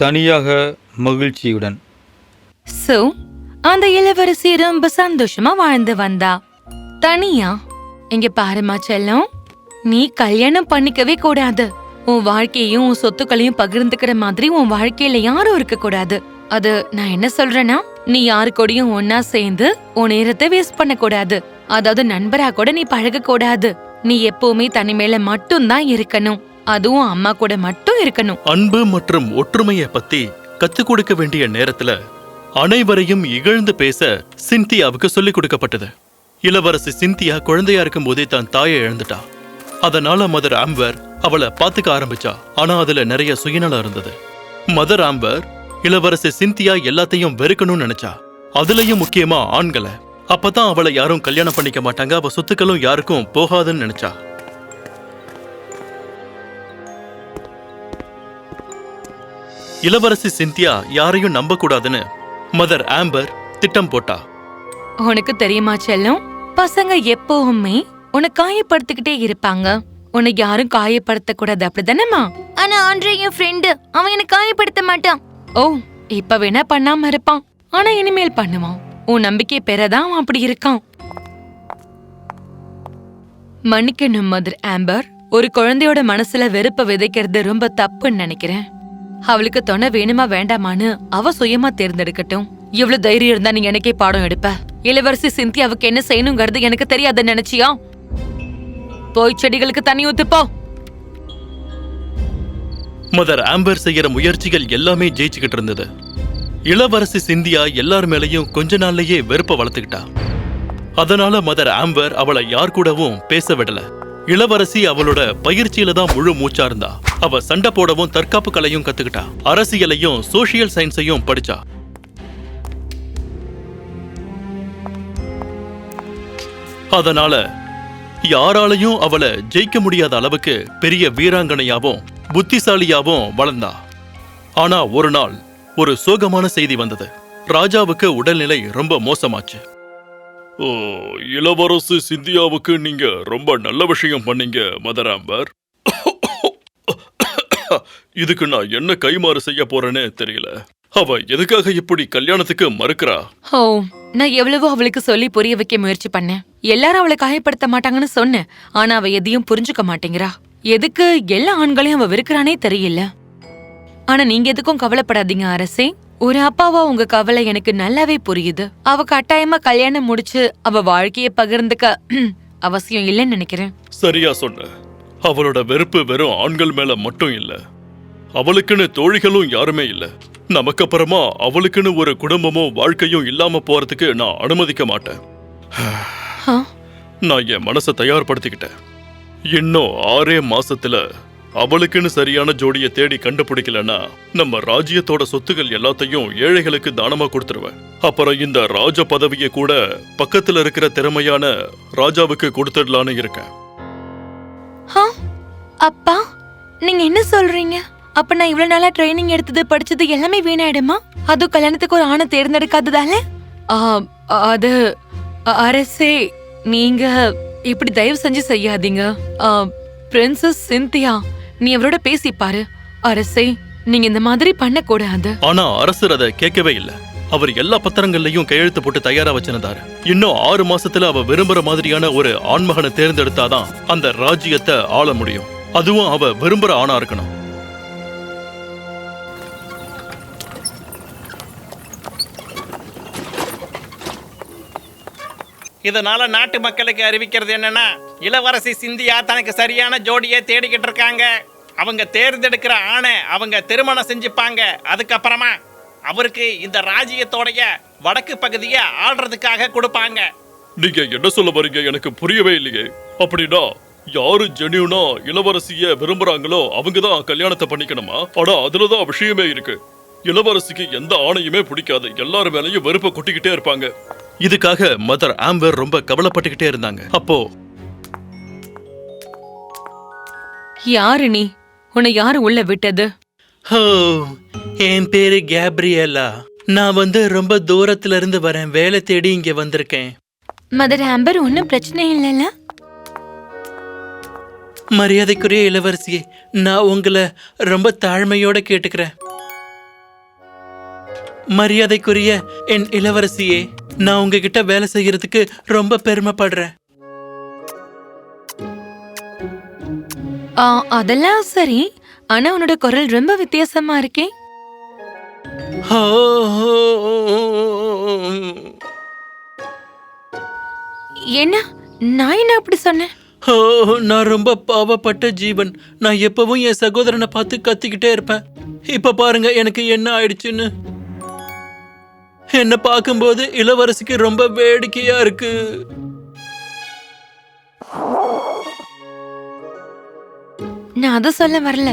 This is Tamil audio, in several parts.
தனியாக மகிழ்ச்சியுடன். சோ அந்த இளவரசி ரொம்ப சந்தோஷமா வாழ்ந்து வந்தா. தனியா இங்க பாருமா செல்லம் நீ கல்யாணம் பண்ணிக்கவே கூடாது. உன் வாழ்க்கையும் உன் சொத்துக்களையும் பகிர்ந்துக்கிற மாதிரி உன் வாழ்க்கையில யாரும் இருக்க கூடாது அது நான் என்ன சொல்றேன்னா நீ யாரு கூடயும் ஒன்னா சேர்ந்து உன் நேரத்தை வேஸ்ட் பண்ண கூடாது அதாவது நண்பரா கூட நீ பழக கூடாது நீ எப்பவுமே தனிமையில மட்டும்தான் இருக்கணும். அதுவும் அம்மா கூட மட்டும் இருக்கணும். அன்பு மற்றும் ஒற்றுமையை பத்தி கத்துக் கொடுக்க வேண்டிய நேரத்துல அனைவரையும் இகழ்ந்து பேச சிந்தியாவுக்கு சொல்லிக் கொடுக்கப்பட்டது. இளவரசி சிந்தியா குழந்தையா இருக்கும் போதே தன் தாயை இழந்துட்டா. அதனால மதர் ஆம்பர் அவளை பாத்துக்க ஆரம்பிச்சா. ஆனா அதுல நிறைய சுயநலம் இருந்தது. மதர் ஆம்பர் இளவரசி சிந்தியா எல்லாத்தையும் வெறுக்கணும்னு நினைச்சா. அதுலயும் முக்கியமா ஆண்களை. அப்பதான் அவளை யாரும் கல்யாணம் பண்ணிக்க மாட்டாங்க. அவ சொத்துக்களும் யாருக்கும் போகாதுன்னு நினைச்சா. இளவரசி சிந்தியா யாரையும் நம்ப கூடாதுன்னு மதர் ஆம்பர் திட்டம் போட்டா. உனக்கு தெரியுமா செல்லம்? பசங்க எப்பவுமே உன்னை காயப்படுத்திக்கிட்டே இருப்பாங்க. உன்னை யாரும் காயப்படுத்த கூடாது அப்படிதானேமா ஆனா ஆண்ட்ரே என் ஃப்ரெண்டு அவன் என்ன காயப்படுத்த மாட்டான். ஓ இப்ப வேணா பண்ணாம இருப்பான். ஆனா இனிமேல் பண்ணுவான். உன் நம்பிக்கை பெறதான் அவன் அப்படி இருக்கான். மன்னிக்கணும் மதர் ஆம்பர். ஒரு குழந்தையோட மனசுல வெறுப்ப விதைக்கிறது ரொம்ப தப்புன்னு நினைக்கிறேன். அவளுக்கு துணை வேணுமா வேண்டாமான்னு அவ சுயமா தேர்ந்தெடுக்கட்டும். இவ்வளவு தைரியம் இருந்தா நீ எனக்கே பாடம் எடுப்ப. இளவரசி சிந்தியாவுக்கு என்ன செய்யணுங்கிறது எனக்கு தெரியாதுன்னு நினைச்சியா? போய் செடிகளுக்கு தண்ணி ஊத்துப்போ. மதர் ஆம்பர் செய்யற முயற்சிகள் எல்லாமே ஜெயிச்சுக்கிட்டு இருந்தது. இளவரசி சிந்தியா எல்லார் மேலையும் கொஞ்ச நாள்லயே வெறுப்ப வளர்த்துக்கிட்டா. அதனால மதர் ஆம்பர் அவளை யார் கூடவும் பேச விடல. இளவரசி அவளோட பயிற்சியில தான் முழு மூச்சா இருந்தா. அவ சண்டை போடவும் தற்காப்பு கலையும் கத்துக்கிட்டா. அரசியலையும் சோஷியல் சயின்ஸையும் படிச்சா. அதனால யாராலையும் அவளை ஜெயிக்க முடியாத அளவுக்கு பெரிய வீராங்கனையாவும் புத்திசாலியாவும் வளர்ந்தா. ஆனா ஒரு நாள் ஒரு சோகமான செய்தி வந்தது. ராஜாவுக்கு உடல்நிலை ரொம்ப மோசமாச்சு. இளவரசு சிந்தியாவுக்கு நீங்க ரொம்ப நல்ல விஷயம் பண்ணீங்க மதராம்பர் இதுக்கு நான் என்ன கைமாறு செய்ய போறேன்னு தெரியல. அவ எதுக்காக இப்படி கல்யாணத்துக்கு மறுக்கிறா? ஓ நான் எவ்வளவோ அவளுக்கு சொல்லி புரிய வைக்க முயற்சி பண்ணேன். எல்லாரும் அவளை காயப்படுத்த மாட்டாங்கன்னு சொன்னேன். ஆனா அவ எதையும் புரிஞ்சுக்க மாட்டேங்கிறா. எதுக்கு எல்லா ஆண்களையும் அவ வெறுக்கிறானே தெரியல. ஆனா நீங்க எதுக்கும் கவலைப்படாதீங்க அரசே. ஒரு அப்பாவா உங்க கவலை எனக்கு நல்லாவே புரியுது. அவ கட்டாயமா கல்யாணம் முடிச்சு அவ வாழ்க்கைய பகிர்ந்துக்க அவசியம் இல்லைன்னு நினைக்கிறேன். சரியா சொன்ன. அவளோட வெறுப்பு வெறும் ஆண்கள் மேல மட்டும் இல்ல. அவளுக்குன்னு தோழிகளும் யாருமே இல்ல. நமக்கு அப்புறமா அவளுக்குன்னு ஒரு குடும்பமும் வாழ்க்கையும் இல்லாம போறதுக்கு நான் அனுமதிக்க மாட்டேன். நான் என் மனசை தயார்படுத்திக்கிட்டேன். இன்னும் ஆறே மாசத்துல அவளுக்குன்னு சரியான ஜோடியை தேடி கண்டுபிடிக்கலன்னா நம்ம ராஜ்யத்தோட சொத்துக்கள் எல்லாத்தையும் ஏழைகளுக்கு தானமா கொடுத்துருவேன். அப்புறம் இந்த ராஜ பதவியை கூட பக்கத்துல இருக்கிற திறமையான ராஜாவுக்கு கொடுத்துடலான்னு இருக்கேன். ஆ, அப்பா நீங்க என்ன சொல்றீங்க? அப்ப நான் இவ்வளவு நாளா ட்ரைனிங் எடுத்தது படிச்சது எல்லாமே வீணாயிடுமா? அதுவும் கல்யாணத்துக்கு ஒரு ஆணை தேர்ந்தெடுக்காததால? ஆ, அது அரசே நீங்க இப்படி தயவு செஞ்சு செய்யாதீங்க. ஆ, பிரின்சஸ் சிந்தியா நீ அவரோட பேசி பாரு. அரசே நீங்க இந்த மாதிரி பண்ணக்கூடாது. ஆனா அரசர் அதை கேட்கவே இல்ல. அவர் எல்லா பத்திரங்கள்லயும் கையெழுத்து போட்டு தயாரா வச்சிருந்தாரு. இன்னும் ஆறு மாசத்துல அவ விரும்புற மாதிரியான ஒரு ஆண்மகனை தேர்ந்தெடுத்தாதான் அந்த ராஜ்யத்தை ஆள முடியும். அதுவும் அவ விரும்புற ஆணா இருக்கணும். இதனால நாட்டு மக்களுக்கு அறிவிக்கிறது என்னன்னா இளவரசி சிந்தியா தனக்கு சரியான ஜோடியை தேடிக்கிட்டு இருக்காங்க. அவங்க தேர்ந்தெடுக்கிற ஆணை அவங்க திருமணம் செஞ்சுப்பாங்க. அதுக்கப்புறமா அவருக்கு இந்த ராஜ்யத்தோடைய வடக்கு பகுதியை ஆள்றதுக்காக கொடுப்பாங்க. நீங்க என்ன சொல்ல வரீங்க? எனக்கு புரியவே இல்லையே. அப்படின்னா யாரு ஜெனியூனா இளவரசிய விரும்புறாங்களோ அவங்க தான் கல்யாணத்தை பண்ணிக்கணுமா? ஆனா அதுலதான் விஷயமே இருக்கு. இளவரசிக்கு எந்த ஆணையுமே பிடிக்காது. எல்லாரும் மேலையும் வெறுப்பை கொட்டிக்கிட்டே இருப்பாங்க. இதுக்காக மதர் ஆம்பர் ரொம்ப கவலைப்பட்டுக்கிட்டே இருந்தாங்க. அப்போ யாரு நீ? உன்னை யாரு உள்ள விட்டது? ஹோ என் பேரு கேப்ரியலா. நான் வந்து ரொம்ப தூரத்துல இருந்து வரேன். வேலை தேடி இங்க வந்திருக்கேன். மதர் ஆம்பர் ஒன்னும் பிரச்சனை இல்லைல்ல? மரியாதைக்குரிய இளவரசியே நான் உங்களை ரொம்ப தாழ்மையோட கேட்டுக்கிறேன். மரியாதைக்குரிய என் இளவரசியே நான் உங்ககிட்ட வேலை செய்யறதுக்கு ரொம்ப பெருமைப்படுறேன். அதெல்லாம் சரி. ஆனா உன்னோட குரல் ரொம்ப வித்தியாசமா இருக்கே. என்ன? நான் என்ன அப்படி சொன்னேன்? நான் ரொம்ப பாவப்பட்ட ஜீவன். நான் எப்பவும் என் சகோதரனை பார்த்து கத்திக்கிட்டே இருப்பேன். இப்ப பாருங்க எனக்கு என்ன ஆயிடுச்சுன்னு. என்ன பார்க்கும்போது இளவரசிக்கு ரொம்ப வேடிக்கையா இருக்கு. நான் அதை சொல்ல வரல.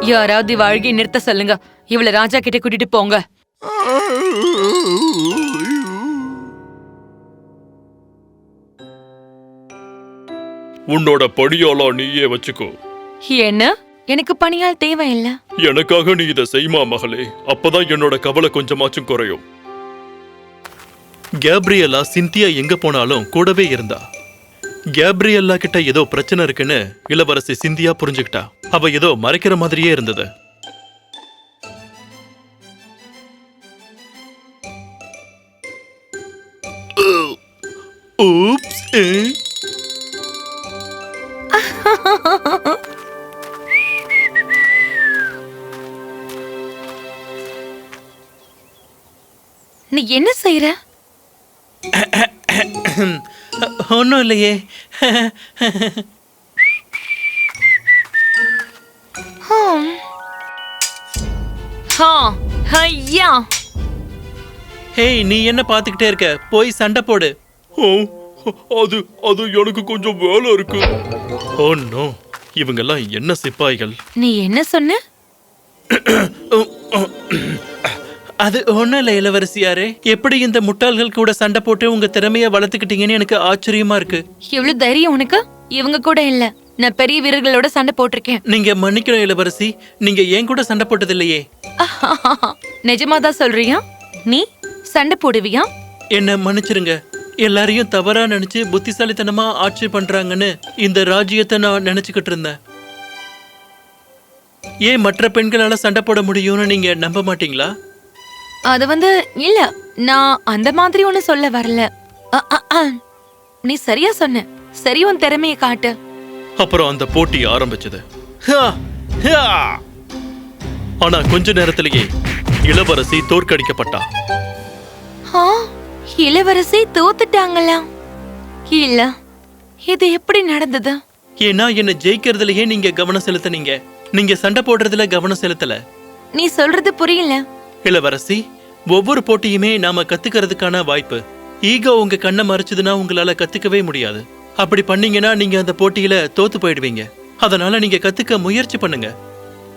யாராவது வாழ்க்கை நிறுத்த சொல்லுங்க. இவள ராஜா கிட்ட கூட்டிட்டு போங்க. உன்னோட படியாலா நீயே வச்சுக்கோ. என்ன? எனக்கு பணியால் தேவையில்லை. எனக்காக நீ இதை செய்மா மகளே. அப்பதான் என்னோட கவலை கொஞ்சமாச்சும் குறையும். கேப்ரியலா சிந்தியா எங்க போனாலும் கூடவே இருந்தா. கேப்ரியல்லா கிட்ட ஏதோ பிரச்சனை இருக்குன்னு இளவரசி சிந்தியா புரிஞ்சுக்கிட்டா. அவ ஏதோ மறைக்கிற மாதிரியே இருந்தது. நீ என்ன செய்யற ஒன்றும் இல்லையே. ஹம். ஹா, ஐயா ஹேய் நீ என்ன பார்த்துக்கிட்டே இருக்க? போய் சண்டை போடு. ஓ, அது அது எனக்கு கொஞ்சம் வேலை இருக்கு. Oh no. இவங்கெல்லாம் என்ன சிப்பாய்கள்? நீ என்ன சொன்ன? அது ஒன்றும் இல்லை இளவரசியாரே. எப்படி இந்த முட்டாள்கள் கூட சண்டை போட்டு உங்க திறமைய வளர்த்துக்கிட்டீங்கன்னு எனக்கு ஆச்சரியமா இருக்கு. எவ்வளவு தைரியம் உனக்கு? இவங்க கூட இல்ல. நான் பெரிய வீரர்களோட சண்டை போட்டிருக்கேன். நீங்க மன்னிக்கணும் இளவரசி. நீங்க ஏன் கூட சண்டை போட்டது இல்லையே நிஜமாதான் சொல்றியா? நீ சண்டை போடுவியா? என்ன மன்னிச்சிருங்க. எல்லாரையும் தவறா நினைச்சு புத்திசாலித்தனமா ஆட்சி பண்றாங்கன்னு இந்த ராஜ்யத்தை நான் நினைச்சுக்கிட்டு இருந்தேன். ஏன் மற்ற பெண்களால சண்டை போட முடியும்னு நீங்க நம்ப மாட்டீங்களா? அது வந்து இல்ல நான் அந்த மாதிரி ஒண்ணு சொல்ல வரல. நீ சரியா சொன்ன. சரி உன் திறமைய காட்டு. அப்புறம் அந்த போட்டி ஆரம்பிச்சது. ஆனா கொஞ்ச நேரத்திலேயே இளவரசி தோற்கடிக்கப்பட்டா. இளவரசி தோத்துட்டாங்களா? இல்ல இது எப்படி நடந்தது? ஏன்னா என்ன ஜெயிக்கிறதுலயே நீங்க கவனம் செலுத்துனீங்க. நீங்க சண்டை போடுறதுல கவனம் செலுத்தல. நீ சொல்றது புரியல. இளவரசி ஒவ்வொரு போட்டியுமே நாம கத்துக்கிறதுக்கான வாய்ப்பு. ஈகோ உங்க கண்ணை மறைச்சதுன்னா உங்களால கத்துக்கவே முடியாது. அப்படி பண்ணீங்கன்னா நீங்க அந்த போட்டியில தோத்து போயிடுவீங்க. அதனால நீங்க கத்துக்க முயற்சி பண்ணுங்க.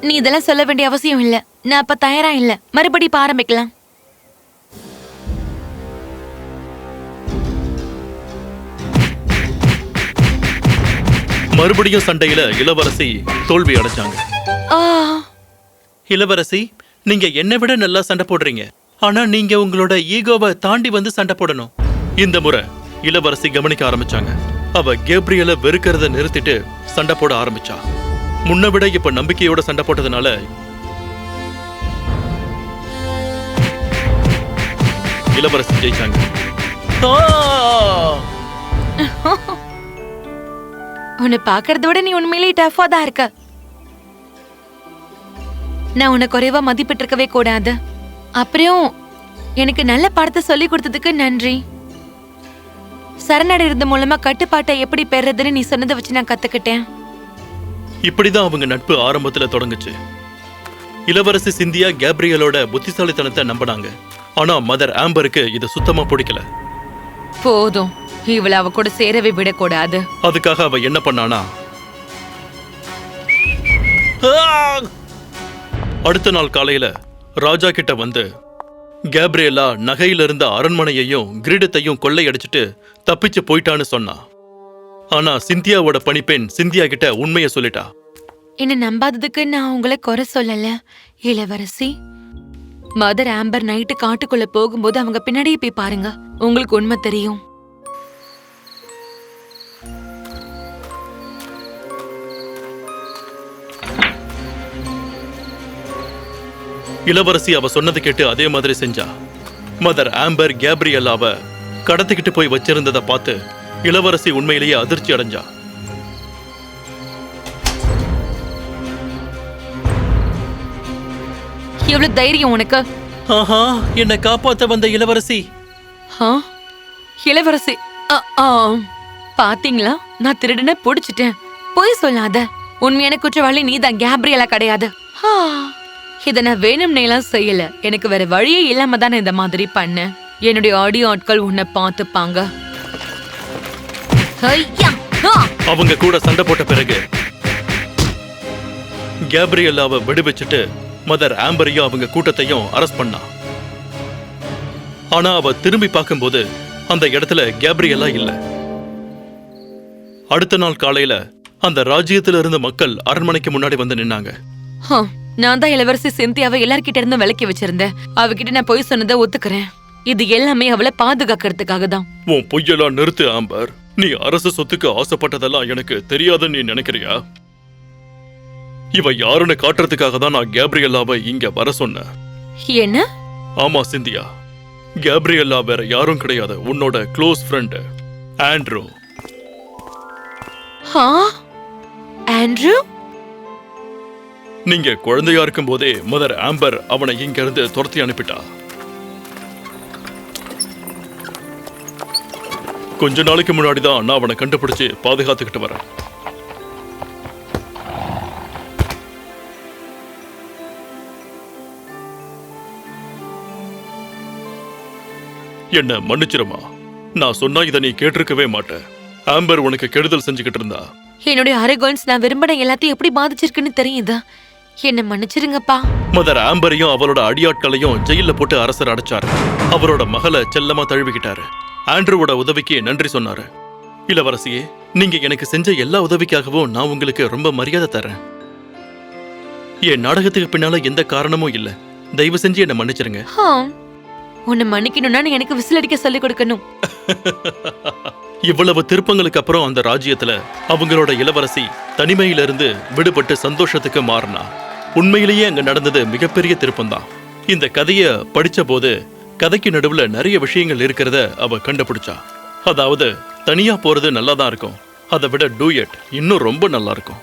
நீ இதெல்லாம் சொல்ல வேண்டிய அவசியம் இல்ல. நான் அப்ப தயாரா இல்ல. மறுபடி இப்ப ஆரம்பிக்கலாம். மறுபடியும் சண்டையில இளவரசி தோல்வி அடைஞ்சாங்க. ஆ, இளவரசி நீங்க என்னை விட நல்லா சண்டை போடுறீங்க. ஆனா நீங்க உங்களோட ஈகோவை தாண்டி வந்து சண்டை போடணும். இந்த முறை இளவரசி கவனிக்க ஆரம்பிச்சாங்க. அவ கேப்ரியல வெறுக்கிறத நிறுத்திட்டு சண்டை போட ஆரம்பிச்சா. முன்ன விட இப்ப நம்பிக்கையோட சண்டை போட்டதுனால இளவரசி ஜெயிச்சாங்க. உன்னை பாக்குறத விட நீ உண்மையிலேயே டஃபா தான் இருக்க. நான் உன்னை குறைவா மதிப்பிட்டு இருக்கவே கூடாது. அப்புறம் எனக்கு நல்ல பாடத்தை சொல்லி கொடுத்ததுக்கு நன்றி. சரணடைறது மூலமா கட்டுப்பாட்டை எப்படி பெறுறதுன்னு நீ சொன்னதை வச்சு நான் கத்துக்கிட்டேன். இப்படிதான் அவங்க நட்பு ஆரம்பத்துல தொடங்குச்சு. இளவரசி சிந்தியா கேப்ரியலோட புத்திசாலித்தனத்தை நம்பினாங்க. ஆனா மதர் ஆம்பருக்கு இது சுத்தமா பிடிக்கல. போதும். இவள அவ கூட சேரவே விடக்கூடாது. அதுக்காக அவ என்ன பண்ணானா? அடுத்த நாள் காலையில ராஜா கிட்ட வந்து கேப்ரியலா நகையில இருந்த அரண்மனையையும் கிரீடத்தையும் கொள்ளையடிச்சிட்டு தப்பிச்சு போயிட்டான்னு சொன்னா. ஆனா சிந்தியாவோட பணிப்பெண் சிந்தியா கிட்ட உண்மையை சொல்லிட்டா. என்ன நம்பாததுக்கு நான் உங்களை குறை சொல்லல இளவரசி. மதர் ஆம்பர் நைட்டு காட்டுக்குள்ள போகும்போது அவங்க பின்னாடியே போய் பாருங்க. உங்களுக்கு உண்மை தெரியும். இளவரசி அவ சொன்னது கேட்டு அதே மாதிரி செஞ்சா மதர் ஆம்பர் கேப்ரியல்லாவ கடத்திக்கிட்டு போய் வச்சிருந்ததை பார்த்து இளவரசி உண்மையிலேயே அதிர்ச்சி அடைஞ்சா எவ்வளவு தைரியம் உனக்கு ஆஹா என்னை காப்பாத்த வந்த இளவரசி ஆ? இளவரசி அ, ஆ. பாத்தீங்களா நான் திருடனை புடிச்சிட்டேன் பொய் சொல்லாத உண்மையான குற்றவாளி நீதான் கேப்ரியலா கிடையாது ஆ. இத நான் வேணும்னே எல்லாம் செய்யல. எனக்கு வேற வழியே இல்லாம தானே இந்த மாதிரி பண்ணேன் என்னுடைய ஆடியோ ஆட்கள் உன்னை பார்த்துப்பாங்க! அவங்க கூட சண்டை போட்ட பிறகு கேப்ரியல்லாவை விடுவிச்சுட்டு மதர் ஆம்பரையும் அவங்க கூட்டத்தையும் அரெஸ்ட் பண்ணா. ஆனா அவ திரும்பி பார்க்கும்போது அந்த இடத்துல கேப்ரியலா இல்ல. அடுத்த நாள் காலையில அந்த ராஜ்யத்துல இருந்த மக்கள் அரண்மனைக்கு முன்னாடி வந்து நின்னாங்க. நான் தான் இளவரசி சிந்தியாவை எல்லார்கிட்ட இருந்தும் விலக்கி வச்சிருந்தேன். அவகிட்ட நான் பொய் சொன்னதை ஒத்துக்கிறேன். இது எல்லாமே அவளை பாதுகாக்கிறதுக்காக தான் உன் பொய்யெல்லாம் நிறுத்து ஆம்பர். நீ அரசு சொத்துக்கு ஆசைப்பட்டதெல்லாம் எனக்கு தெரியாதுன்னு நீ நினைக்கிறியா? இவ யாருன்னு காட்டுறதுக்காக தான் நான் கேப்ரியல்லாவை இங்க வர சொன்னேன். என்ன? ஆமா சிந்தியா. கேப்ரியல்லா வேற யாரும் கிடையாது. உன்னோட க்ளோஸ் ஃப்ரெண்ட் ஆண்ட்ரூ? ஆண்ட்ரூ? நீங்க குழந்தையா இருக்கும் போதே மதர் ஆம்பர் அவனை இங்க இருந்து துரத்தி அனுப்பிட்டா? கொஞ்ச நாளைக்கு முன்னாடி தான் நான் அவனை கண்டுபிடிச்சு பாதுகாத்துக்கிட்டு வரேன். என்ன மன்னிச்சிருமா? நான் சொன்னா இதை நீ கேட்டிருக்கவே மாட்டேன் ஆம்பர் உனக்கு கெடுதல் செஞ்சுக்கிட்டு இருந்தா? என்னுடைய அரைகோன்ஸ் நான் விரும்பின எல்லாத்தையும் எப்படி பாதிச்சிருக்குன்னு தெரியுதா? என்ன மன்னிச்சிருங்கப்பா. மதர் ஆம்பரையும் அவளோட அடியாட்களையும் ஜெயில போட்டு அரசர் அடைச்சாரு. அவரோட மகளை செல்லமா தழுவிக்கிட்டாரு. ஆண்ட்ரூவோட உதவிக்கு நன்றி சொன்னாரு. இளவரசியே நீங்க எனக்கு செஞ்ச எல்லா உதவிக்காகவும் நான் உங்களுக்கு ரொம்ப மரியாதை தரேன் என் நாடகத்துக்கு பின்னால எந்த காரணமும் இல்ல. தயவு செஞ்சு என்ன மன்னிச்சிருங்க. உன்னை மன்னிக்கணும்னா எனக்கு விசில் அடிக்க சொல்லி கொடுக்கணும். இவ்வளவு திருப்பங்களுக்கு அப்புறம் அந்த ராஜ்யத்துல அவங்களோட இளவரசி தனிமையில இருந்து விடுபட்டு சந்தோஷத்துக்கு மாறினா. உண்மையிலேயே அங்க நடந்தது மிகப்பெரிய திருப்பம்தான். இந்த கதைய படிச்ச போது கதைக்கு நடுவுல நிறைய விஷயங்கள் இருக்கிறத அவ கண்டுபிடிச்சா. அதாவது தனியா போறது நல்லா தான் இருக்கும். அதை விட டூயட் இன்னும் ரொம்ப நல்லா இருக்கும்